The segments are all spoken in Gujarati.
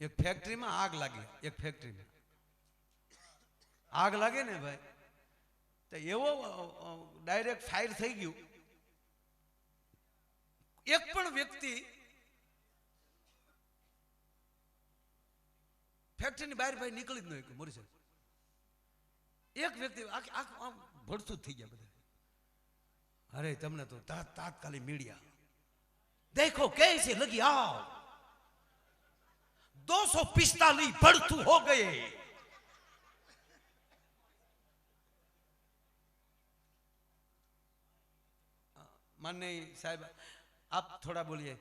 એક ફેક્ટરીમાં આગ લાગી, એક ફેક્ટરીમાં આગ લાગે ને ભાઈ, તો એવો ડાયરેક્ટ ફાયર થઈ ગયું. એક પણ વ્યક્તિ ફેક્ટરીની બહાર ભાઈ નીકળી જ નહીં મરી જાય. એક વ્યક્તિ, આખું આમ ભડતું થઈ ગયા બધા. અરે, તમને તો તાત્કાલિક મીડિયા દેખો કે છે, લગી આવ. दो सौ पिस्तालीस भड़थू हो गए माननीय साहब आप थोड़ा बोलिए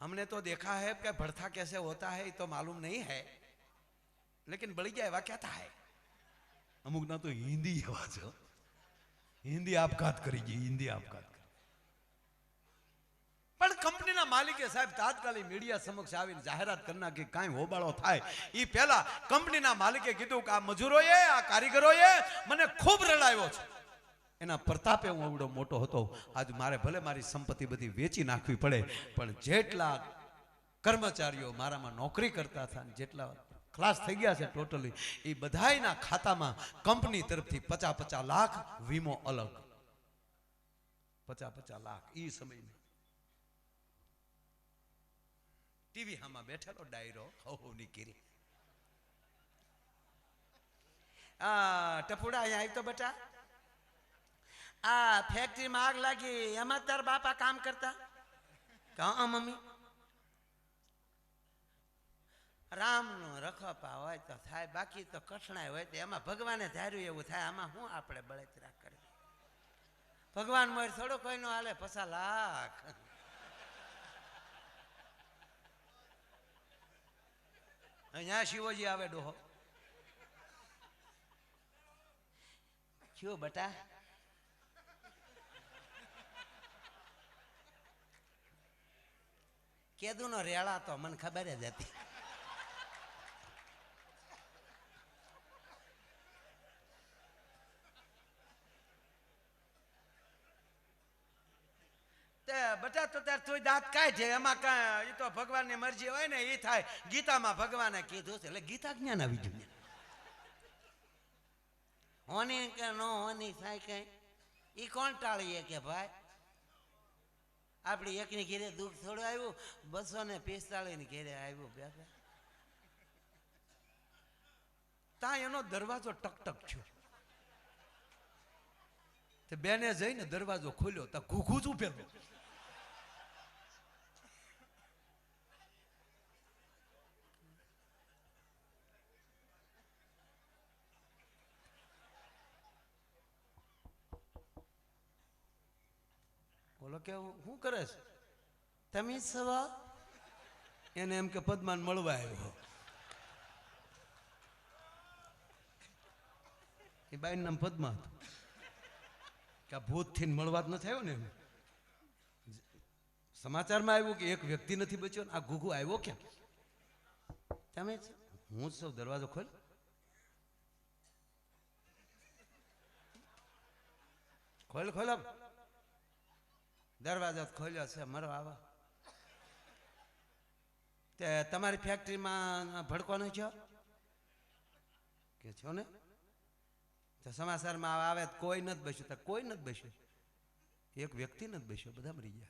हमने तो देखा है कि भड़था कैसे होता है ये तो मालूम नहीं है लेकिन बड़ी क्या वाक्यता है અમુક ના તો હિન્દી એવા છે હો. હિન્દી આપઘાત કરી ગઈ હિન્દી આપઘાત કરી પણ કંપનીના માલિકે સાહેબ તાત્કાલિક મીડિયા સમક્ષ આવીને જાહેરાત કરી નાખી કાંઈ હોબાળો થાય. એ પહેલા કંપનીના માલિકે કીધું કે આ મજૂરોએ, આ કારીગરોએ મને ખૂબ રડાયો છે. એના પ્રતાપે હું એવડો મોટો હતો. આજ મારે ભલે મારી સંપત્તિ બધી વેચી નાખવી પડે, પણ જેટલા કર્મચારીઓ મારામાં નોકરી કરતા હતા જેટલા ક્લાસ થઈ ગયા છે ટોટલી એ બધાના ખાતામાં કંપની તરફથી પચાસ પચાસ લાખ વીમો અલગ. પચાસ પચાસ લાખ એ સમયમાં. ટીવી હામાં બેઠેલો ડાયરો હો કીરી આ ટપુડા અહીંયા આવી તો આ ફેક્ટરીમાં આગ લાગી, એમાં તાર બાપા કામ કરતા. હા મમ્મી? રામનો રખપા હોય તો થાય, બાકી તો કઠણાય હોય તો એમાં ભગવાને ધાર્યું એવું થાય, આમાં શું આપણે બળતરા કરી ભગવાન મોર થોડો કોઈનો હાલે પસા લાખ. અહીંયા શિવજી આવે ડોહો. શું બટા? કેદુનો રેળા તો મને ખબર જ હતી. બટા તો તાર તું દાંત કાઢે એમાં કાંઈ એ તો ભગવાનની મરજી હોય ને એ થાય. ગીતામાં ભગવાને કીધું છે. એટલે ગીતા જ્ઞાન આવી ગયું. હોની કે ન હોની થાય કઈ? એ કોણ ટાળીએ કે ભાઈ? આપણી એકની ઘેરે દુઃખ થોડું આવ્યું, બસો ને પિસ્તાળીસ ઘેરે આવ્યું બેટા ત્યાં એનો દરવાજો ટકટક થયો. તે બેને જઈને દરવાજો ખોલ્યો તો ઘૂઘું જ ઉભેલું. બોલો કે શું કરે છે? તમે સવા? એને એમ કે પદ્માન મળવા આવ્યો એ બાઈ નામ પદ્મા હતું. કે આ ભૂતથી મળવા જ નથી આવ્યો ને એમ. સમાચારમાં આવ્યું કે એક વ્યક્તિ નથી બચ્યો આ ઘૂઘુ આવ્યો કેમ તમે હું સૌ દરવાજો ખોલ. ખોલ ખોલ. દરવાજો ખોલ્યો છે, મરો આવા. તે તમારી ફેક્ટરીમાં ભડકો નહીં છો કે છો ને? તો સમાચારમાં આવે કોઈ નથી બેસ્યું. તો કોઈ નથી બેસ્યું. એક વ્યક્તિ નથી બેસ્યો, બધા મરી ગયા.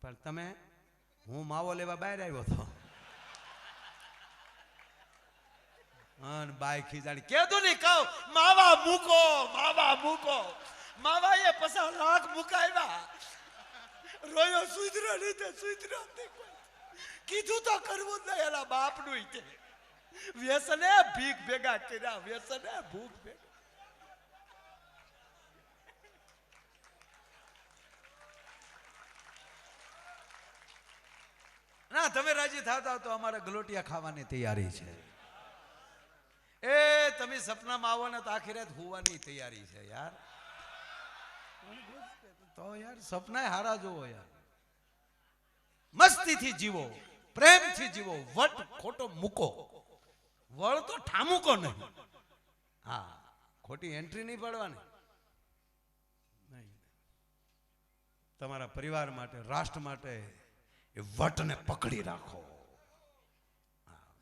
પણ તમે, હું માવો લેવા બહાર આવ્યો હતો. બાઈ ખીજાણી કેદું નહીં કહું, માવા મૂકો માવા મૂકો. માવા એ પસા લાખ મુકાવ્યા. રોયો, સુધરો નહીં તે સુધરો કીધું તો કરવું જ નહીં, એના બાપનું તે વ્યસને ભીખ ભેગા કર્યા, વ્યસને ભૂખ ભેગા. ના, તમે રાજી થતા તો અમારે ગલોટિયા ખાવાની તૈયારી છે. એ, તમે સપનામાં આવો ને તો આખી રાત હોવાની તૈયારી છે યાર. તો યાર સપના હારા જોવો યાર. મસ્તીથી જીવો, પ્રેમથી જીવો, વટ ખોટો મૂકો. વળ તો ઠામુકો નહીં. હા, ખોટી એન્ટ્રી નહીં પડવાની. તમારા પરિવાર માટે, રાષ્ટ્ર માટે એ વટને પકડી રાખો.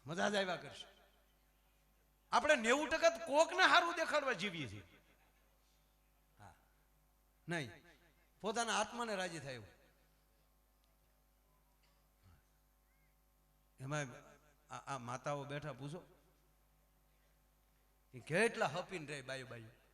મજા જ આવ્યા કરશે. આપણે નેવું ટકા કોક કોકને સારું દેખાડવા જીવીએ છીએ. નહીં. પોતાના આત્માને રાજી થાય એવું. એમાં આ માતાઓ બેઠા પૂછો. કેટલા હપીને રહે બાયુ બાયુ?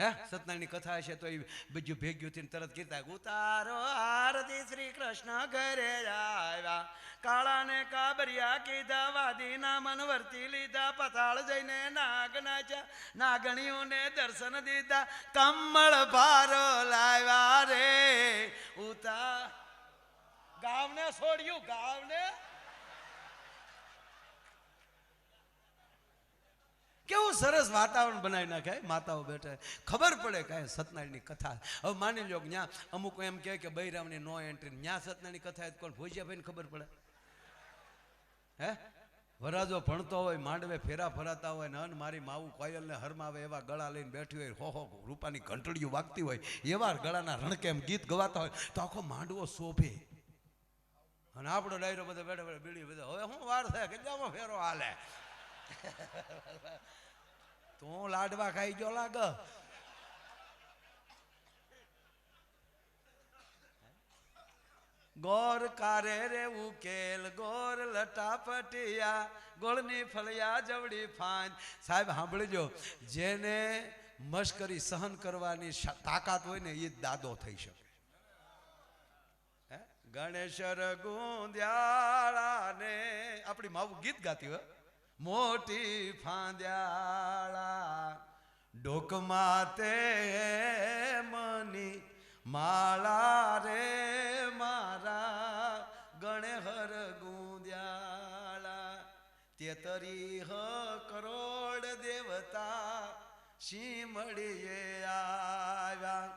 હે? સત્યનારાયણની કથા હશે તો એ બીજું ભેગ્યું થઈને તરત કીધા, ઉતારો આરતી શ્રી કૃષ્ણ ઘરે આવ્યા. કાળાને કાબરિયા કીધા, વાદીના મન વર્તી લીધા, પતાળ જઈને નાગ નાચ્યા. નાગણીઓને દર્શન દીધા, કમળ ભારો લાવ્યા રે. ઉતા ગામને છોડ્યું ગામને કેવું સરસ વાતાવરણ બનાવી નાખે માતાઓ બેઠે. ખબર પડે કાંઈ સત્યનારાયણની કથા. હવે માની લો કે ત્યાં અમુક એમ કહે કે બૈરામની નો એન્ટ્રી ત્યાં સત્યનારાયણની કથા કોણ? ભોજિયાભાઈને ખબર પડે. હે? વરાજો ભણતો હોય, માંડવે ફેરા ફરાતા હોય નન મારી માવું કોયલને હરમાવે એવા ગળા લઈને બેઠી હોય, હો હો, રૂપાની ઘંટડીઓ વાગતી હોય, એવા ગળાના રણકેમ ગીત ગવાતા હોય, તો આખો માંડવો શોભે. અને આપણો ડાયરો બધો બેઠો બેઠો બીડી બધો. હવે શું વાર થાય કેટલામાં ફેરો હાલે. તું લાડવા ખાઈ ગયો લાગ. ગોર કારે રે ઉકેલ, ગોર લટાપટિયા, ગોળની ફળિયા જવડી ફાંદ સાહેબ, સાંભળજો, જેને મશ્કરી સહન કરવાની તાકાત હોય ને એ દાદો થઈ શકે. ગણેશ ને આપણી માવું ગીત ગાતી હોય? મોટી ફાંદ્યાળા ડોકમાં તે મની માળા રે મારા ગણેહર ગુંદ્યાળા. તેતરી હ કરોડ દેવતા શીમળીએ આવ્યા.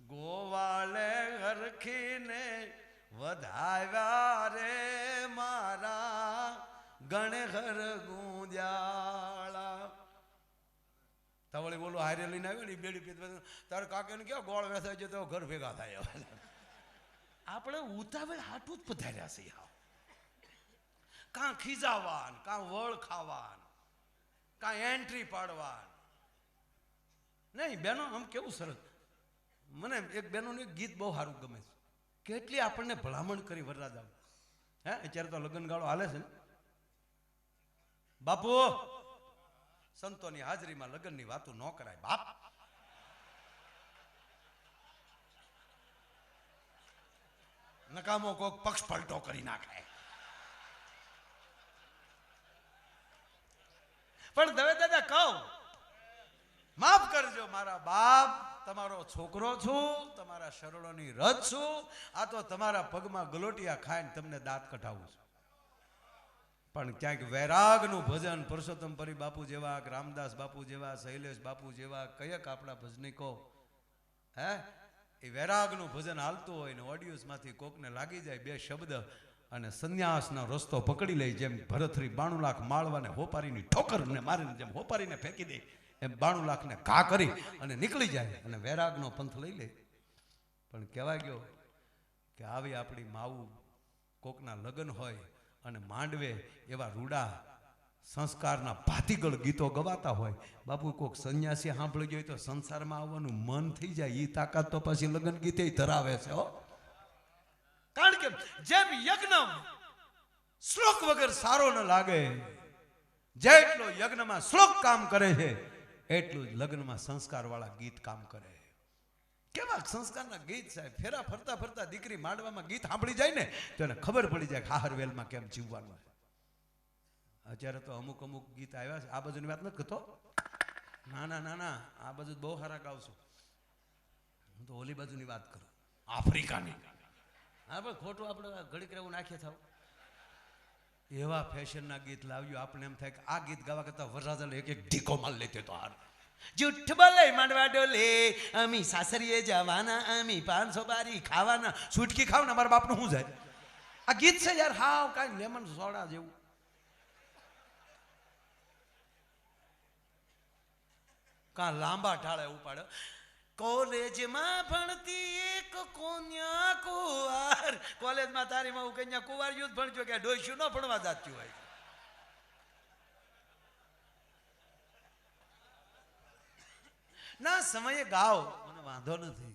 ગોવાળે હરખીને વધાવ્યા રે મારા ગણઘર ગુંદ્યાળા. તવળી બોલો હારે લઈને આવ્યો ને બેડી પીત તારે કાકાને કેવો ગોળ વેસાય છે તો ઘર ભેગા થાય આપણે ઉતાવળ હાટું જ પધાર્યા છે હાવ કાં ખીજાવાન, કાં વળ ખાવાન, કાં એન્ટ્રી પાડવાન. નહીં, બેનો, આમ કેવું સરસ. મને એક બેનોનું એક ગીત બહુ સારું ગમે છે. કેટલી આપણને ભલામણ કરી વરરાજા હે, અત્યારે તો લગ્ન ગાળો હાલે છે ને. બાપુ, સંતોની હાજરીમાં લગ્નની વાતો ન કરાય, બાપ. નકામો કોક પક્ષ પલટો કરી નાખે. પણ દવે દાદા, કહું, માફ કરજો મારા બાપ, તમારો છોકરો છું, તમારા શરણોની રથ છું, આ તો તમારા પગમાં ગલોટિયા ખાઈને તમને દાંત કઢાવું છું. પણ ક્યાંક વૈરાગનું ભજન, પુરુષોત્તમ પરી બાપુ જેવા, રામદાસ બાપુ જેવા, શૈલેષ બાપુ જેવા, કયક આપણા ભજનિકો, હે? એ વૈરાગનું ભજન હાલતું હોય ને ઓડિયોસમાંથી કોકને લાગી જાય બે શબ્દ અને સંન્યાસનો રસ્તો પકડી લે જેમ ભરતરી બાણું લાખ માળવાને હોપારીની ઠોકરને મારીને જેમ હોપારીને ફેંકી દે, એમ બાણું લાખને ઘા કરી અને નીકળી જાય અને વૈરાગનો પંથ લઈ લે. પણ કહેવાય ગયો કે આવી આપણી માવું કોકના લગ્ન હોય અને માંડવે એવા રૂડા સંસ્કારના ભાતીગળ ગીતો ગવાતા હોય. બાપુ કોઈક સંન્યાસી સાંભળી ગયો તો સંસારમાં આવવાનું મન થઈ જાય એ તાકાત તો પછી લગ્ન ગીતે ધરાવે છે, હો. કારણ કે જેમ યજ્ઞ શ્લોક વગર સારો ન લાગે, જેટલો યજ્ઞમાં શ્લોક કામ કરે છે, એટલું જ લગ્નમાં સંસ્કારવાળા ગીત કામ કરે. કેવા સંસ્કારના ગીત સાહેબ? ફેરા ફરતા ફરતા દીકરી માંડવામાં ગીત સાંભળી જાય ને તો એને ખબર પડી જાય હાહરવેલમાં કેમ જીવવાનું અત્યારે તો અમુક અમુક ગીત આવ્યા છે. આ બાજુની વાત નથી કરતો. નાના ના ના ના. આ બાજુ બહુ સારા ગાવ છું. હું તો ઓલી બાજુની વાત કરું. આફ્રિકાની. હા, પણ ખોટું આપણે ઘડીક રહેવું નાખીએ થાવ. એવા ફેશનના ગીત લાવ્યું. આપણે એમ થાય કે આ ગીત ગાવા કરતા વરરાજા એક એક ઢીકો માલ લેતે તો હાર. જુઠ્ઠ બોલે, માંડવા ડોલે. અમી સાસરીએ જવાના, અમી પાંચસો બારી ખાવાના. છૂટકી ખાવ ને મારા બાપનું શું જાય? આ ગીત છે યાર, હાવ કાંઈ લેમન સોડા જેવું. કા લાંબા ઢાળે ઉપાડે. કોલેજમાં ભણતી એક કોન્યા કુવાર. કોલેજમાં તારી માં કન્યા કુવાર યુદ્ધ ભણજો કે ડોસ્યું ન ભણવા જાત્યું હોય. ના, સમયે ગાઓ. મને વાંધો નથી.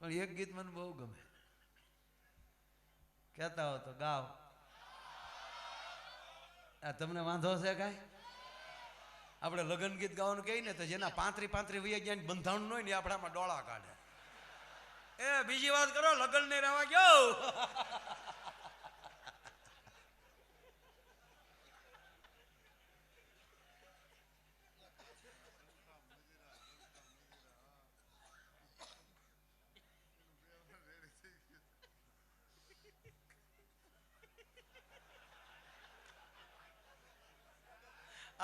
પણ એક ગીત મને બહુ ગમે. કહેતા હો તો ગાઓ. આ તમને વાંધો છે કાંઈ? આપણે લગ્ન ગીત ગાવાનું કહીએ ને, તો જેના પાંત્રી પાંત્રી વૈયા ગયા બંધાણ હોય ને આપણામાં ડોળા કાઢે. એ, બીજી વાત કરો લગ્ન ને રહેવા ગયો.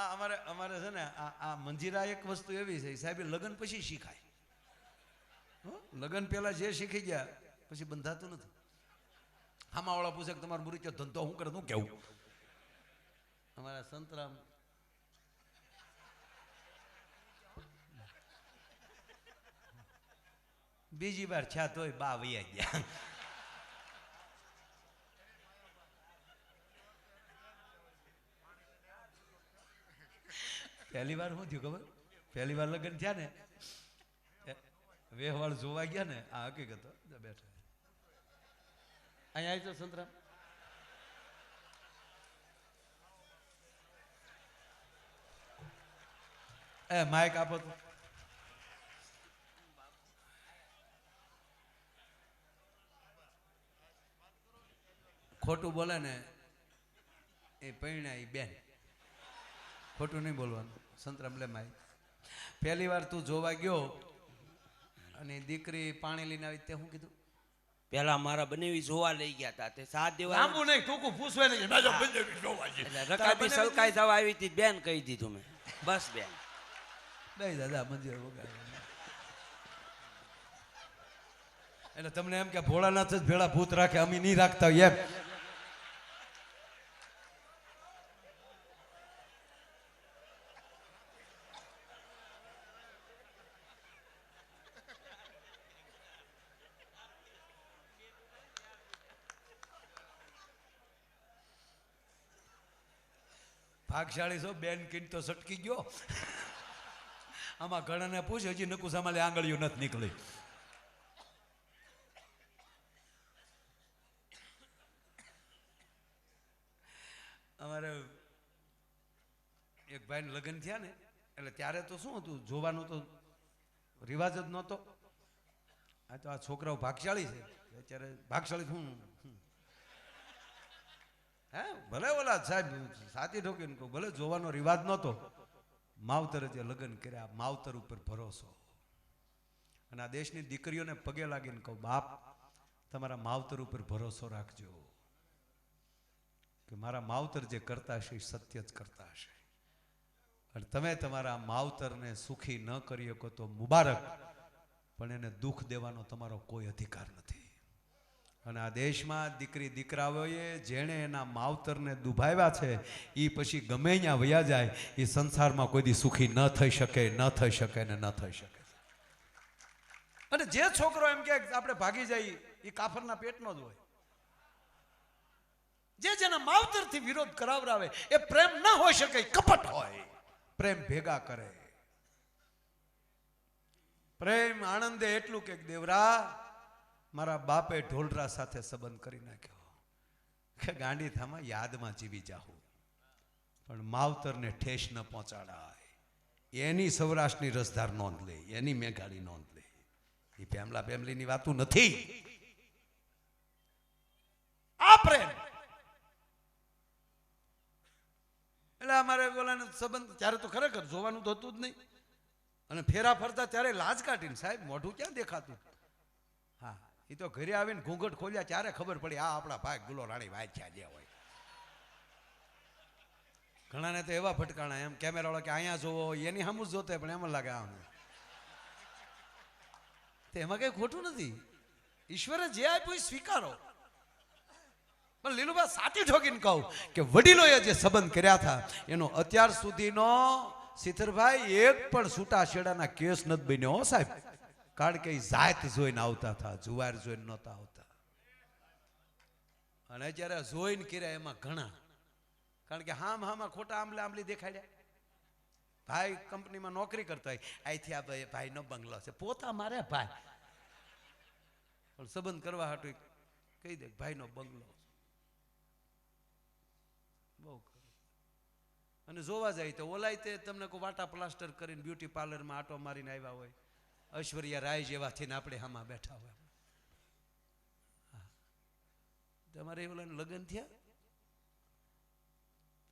આ અમારે અમારે છે ને આ મંજીરા એક વસ્તુ એવી છે, સાહેબ લગ્ન પછી શીખાય. લગ્ન પહેલા જે શીખી ગયા, પછી બંધાતું નથી. આમાં વાળા પૂછે કે તમારો મુરીચો ધંધો શું કરે શું કેવું? અમારા સંતરામ. બીજી વાર છા તોય બા વૈયા ગયા. પહેલી વાર શું થયું ખબર? પહેલી વાર લગ્ન થયા ને વેહવાળ જોવા ગયા ને, આ હકીકત બેઠા અહીંયા આવી સંતરામ. એ માઇક આપો તો. ખોટું બોલે ને, એ પૈણા એ બેન. ખોટું નહીં બોલવાનું. સંતરામ લે માય. પહેલી વાર તું જોવા ગયો અને દીકરી પાણી લઈને આવી તે શું કીધું? પેલા મારા બનેવી જોવા લઈ ગયા હતા તે સાત દિવસ લાંબુ નહીં ટૂંકું પૂછવે નહીં. મેં તો જોવા એટલે રકાબી સલકાઈ જવા આવી હતી બેન કહી દીધું મેં. બસ બેન. નહીં દાદા મંદિર વગાડે. એટલે તમને એમ કે ભોળાનાથ જ ભેળા ભૂત રાખે અમે નહીં રાખતા એમ. ભાગશાળી છો, બેન કિન તો સટકી ગયો આમાં ઘણાને પૂછ, હજી નકુસામાં આંગળીઓ નથી નીકળી અમારે એક ભાઈને લગ્ન થયા ને, એટલે ત્યારે તો શું હતું, જોવાનું તો રિવાજ જ નહોતો આ તો આ છોકરાઓ ભાગશાળી છે, અત્યારે ભાગશાળી શું? હે? ભલે ઓલા સાહેબ સાચી ઠોકીને કહું, ભલે જોવાનો રિવાજ નહોતો, માવતરે જે લગ્ન કર્યા માવતર ઉપર ભરોસો. અને આ દેશની દીકરીઓને પગે લાગીને કહું, બાપ, તમારા માવતર ઉપર ભરોસો રાખજો. કે મારા માવતર જે કરતા હશે એ સત્ય જ કરતા હશે. અને તમે તમારા માવતરને સુખી ન કરી શકો તો મુબારક, પણ એને દુઃખ દેવાનો તમારો કોઈ અધિકાર નથી. અને આ દેશમાં દીકરી દીકરાઓએ જેણે એના માવતરને દુભાવ્યા છે એ પછી ગમે ત્યાં વયા જાય એ સંસારમાં કોઈ દી સુખી ન થઈ શકે, ન થઈ શકે ને ન થઈ શકે. અને જે છોકરો એમ કે આપણે ભાગી જઈએ એ કાફરના પેટનો જ હોય. જે જેના માવતરથી વિરોધ કરાવરાવે એ પ્રેમ ન હોઈ શકે કપટ હોય. પ્રેમ ભેગા કરે. પ્રેમ આનંદે એટલું કે દેવરા મારા બાપે ઢોલરા સાથે સંબંધ કરી નાખ્યો. કે ગાંડીથામાં યાદમાં જીવી જાઉં પણ માવતરને ઠેસ ન પહોંચાડાય. એની સૌરાષ્ટ્રની રસધાર નોંધ લે, એની મેઘાડી નોંધ લે. એ ફેમલા ફેમલીની વાતું નથી. આ પ્રેમ એટલે અમારે ઓલાનો સંબંધ ત્યારે તો ખરેખર જોવાનું તો હતું જ નહીં. અને ફેરા ફરતા ત્યારે લાજ કાઢીને સાહેબ મોઢું ક્યાં દેખાતું? એ તો ઘરે આવીને ઘૂંઘટ ખોલ્યા ત્યારે ખબર પડી, આ આપણા ભાઈ ગુલો રાણી વાંચ્યા જે હોય. ઘણાને તો એવા ફટકાણા એમ, કેમેરાવાળો કે અહીંયા જોવો એની સામું જોતે પણ એમ લાગે આમ. એમાં કઈ ખોટું નથી. ઈશ્વરે જે આપ્યું એ સ્વીકારો. પણ લીલુબા સાચી ઠોકીને કહું કે વડીલોએ જે સંબંધ કર્યા હતા, એનો અત્યાર સુધીનો સિથરભાઈ એક પણ છૂટા છેડાના કેસ નથી બન્યો સાહેબ. કારણ કે જાત જોઈને આવતા હતા, જુવાર જોઈને નહોતા આવતા. અને જ્યારે જોઈને કર્યા એમાં ઘણા. કારણ કે હામ હામાં ખોટા આંબલે આંબલી દેખાડ્યા. ભાઈ કંપનીમાં નોકરી કરતા હોય. અહીંથી આ ભાઈ ભાઈનો બંગલો છે. પોતા મારે ભાઈ. પણ સંબંધ કરવા હાટું કહી દે ભાઈનો બંગલો બહુ અને જોવા જાય તો ઓલાય તે તમને કોઈ વાટા પ્લાસ્ટર કરીને બ્યુટી પાર્લરમાં આટો મારીને આવ્યા હોય. ઐશ્વર્યા રાય જેવાથી ને આપણે આમાં બેઠા હોય. તમારે ઓલાને લગ્ન થયા?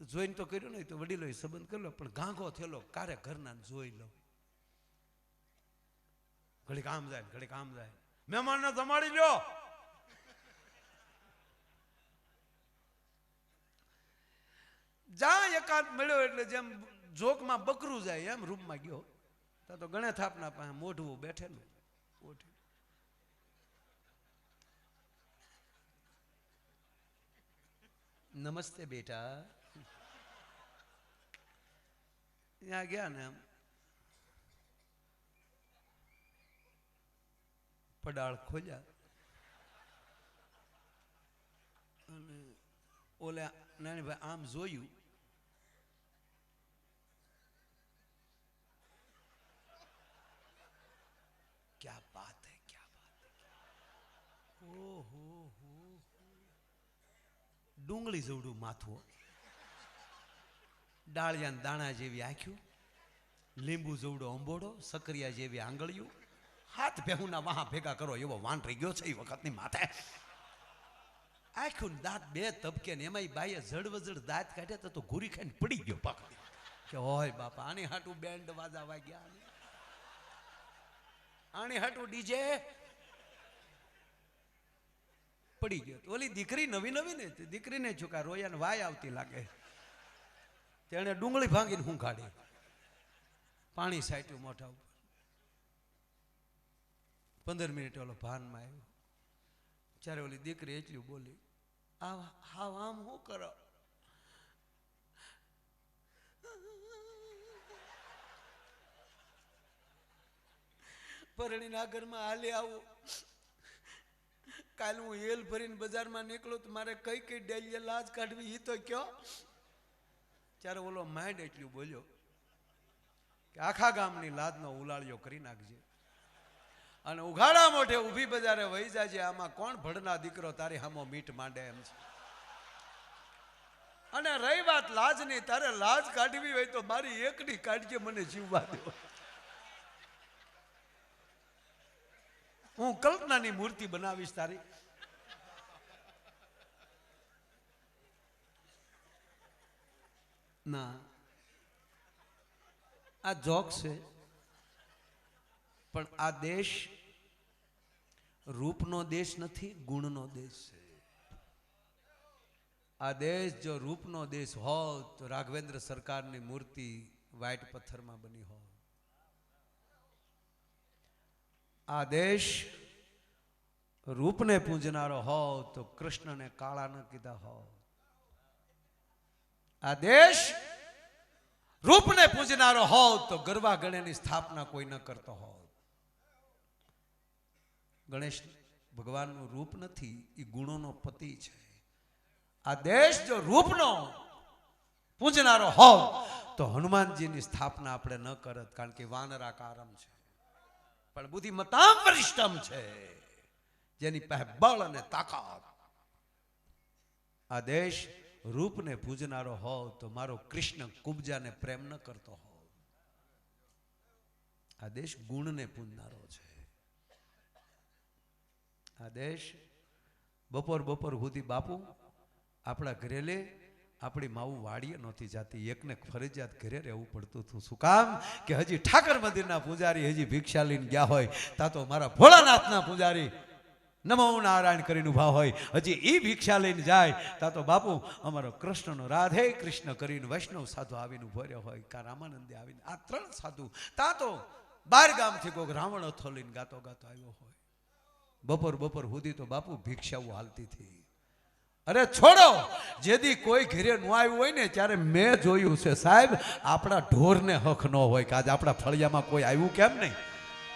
જોઈને તો કર્યું નહીં, તો વડીલો સંબંધ કર્યો પણ ગાંગો થયેલો કારે ઘરના જોઈ લો. ઘડીક આમ જાય ઘડીક આમ જાય. મહેમાનને જમાડી લ્યો. જા એકાંત મળ્યો એટલે જેમ જોકમાં બકરું જાય, એમ રૂમમાં ગયો. તો તો ગણે થાપના પાસે મોઢવું બેઠેલું ઓઠી. નમસ્તે બેટા. ત્યાં ગયા ને પડાળ ખોલ્યા. અને ઓલા નાનીભાઈ આમ જોયું. ડુંગળી જેવડું માથું ડાળિયાના દાણા જેવી આંખ્યું, લીંબુ જેવડો અંબોડો સકરિયા જેવી આંગળીયું હાથ ભેહુના વાહ ભેગા કરો એવો વાન રહી ગયો છે એ વખતની માથે. આખું દાંત બે તબકે ને એમાં બાઈએ જડવજડ દાંત કાઢ્યા તો ઘૂરી ખાઈને પડી ગયો પાક. કે હોય બાપા, આની હાટું બેન્ડ વાજા વાગ્યા. આની હાટું ડીજે પડી ગયો. ઓલી દીકરી નવી નવી ને દીકરીને છુકા રોયાને વાય આવતી લાગે. તેણે ડુંગળી ભાંગીને હું કાઢી પાણી સાટ્યું મોઢા ઉપર. પંદર મિનિટ ઓલો ભાનમાં આવ્યો. જ્યારે ઓલી દીકરી એટલું બોલી હાવ આમ શું કરો? પરણીના ઘરમાં હાલે આવું. કાલ હું હેલ ભરીને બજારમાં નીકળું તો મારે કઈ કઈ ડેલીએ લાજ કાઢવી એ તો કયો? ત્યારે ઓલો માઇન્ડ એટલું બોલ્યો કે આખા ગામની લાજનો ઉલાળ્યો કરી નાખજે. અને ઉઘાડા મોઢે ઊભી બજારે વહી જાજે, આમાં કોણ ભડના દીકરો તારી હામો મીટ માંડે એમ છે. અને રહી વાત લાજની, તારે લાજ કાઢવી હોય તો મારી એકની કાઢજે, મને જીવવા દો. હું કલ્પનાની મૂર્તિ બનાવીશ તારી. ના. આ જોક છે. પણ આ દેશ રૂપનો દેશ નથી, ગુણનો દેશ છે. આ દેશ જો રૂપનો દેશ હોત તો રાઘવેન્દ્ર સરકારની મૂર્તિ વ્હાઈટ પથ્થરમાં બની હોત. આ દેશ રૂપને પૂજનારો હોવ તો કૃષ્ણને કાળા ન કીધા હોવ. આ દેશ રૂપને પૂજનારો હોવ તો ગરબા ગણેની સ્થાપના કોઈ ન કરતો હોવ. ગણેશ, ભગવાનનું રૂપ નથી એ ગુણોનો પતિ છે. આ દેશ જો રૂપનો પૂજનારો હોવ તો હનુમાનજીની સ્થાપના આપણે ન કરત, કારણ કે વાનરાકારમ છે. પણ બુદ્ધિમતામ વરિષ્ઠમ છે. જેની પાસે બળ અને તાકાત. આ દેશ રૂપને પૂજનારો હોવ તો મારો કૃષ્ણ કુબજાને પ્રેમ ન કરતો હોવ. આ દેશ ગુણને પૂજનારો છે. આ દેશ બપોર બપોર સુધી બાપુ આપણા ઘરે લે આપણી માવું વાડીએ નહોતી જાતી. એકને ફરજિયાત ઘરે રહેવું પડતું હતું. શું કામ? કે હજી ઠાકર મંદિરના પૂજારી હજી ભિક્ષા લઈને ગયા હોય, તા તો મારા ભોળાનાથના પૂજારી. નમો નારાયણ કરીને ઊભા હોય, હજી એ ભિક્ષા લઈને જાય, તા તો બાપુ, અમારો કૃષ્ણનો રાધે કૃષ્ણ કરીને વૈષ્ણવ સાધુ આવીને ઊભો રહ્યો હોય, કા રામાનંદે આવીને આ ત્રણ સાધુ, તા તો બાર ગામથી કોઈક રાવણ અથો લઈને ગાતો ગાતો આવ્યો હોય. બપોર બપોર સુધી તો બાપુ ભિક્ષાઓ હાલતી હતી. અરે છોડો! જેદી કોઈ ઘરે ન આવ્યું હોય ને, ત્યારે મેં જોયું છે સાહેબ, આપણા ઢોરને હક ન હોય કે આજે આપણા ફળિયામાં કોઈ આવ્યું કેમ નહીં?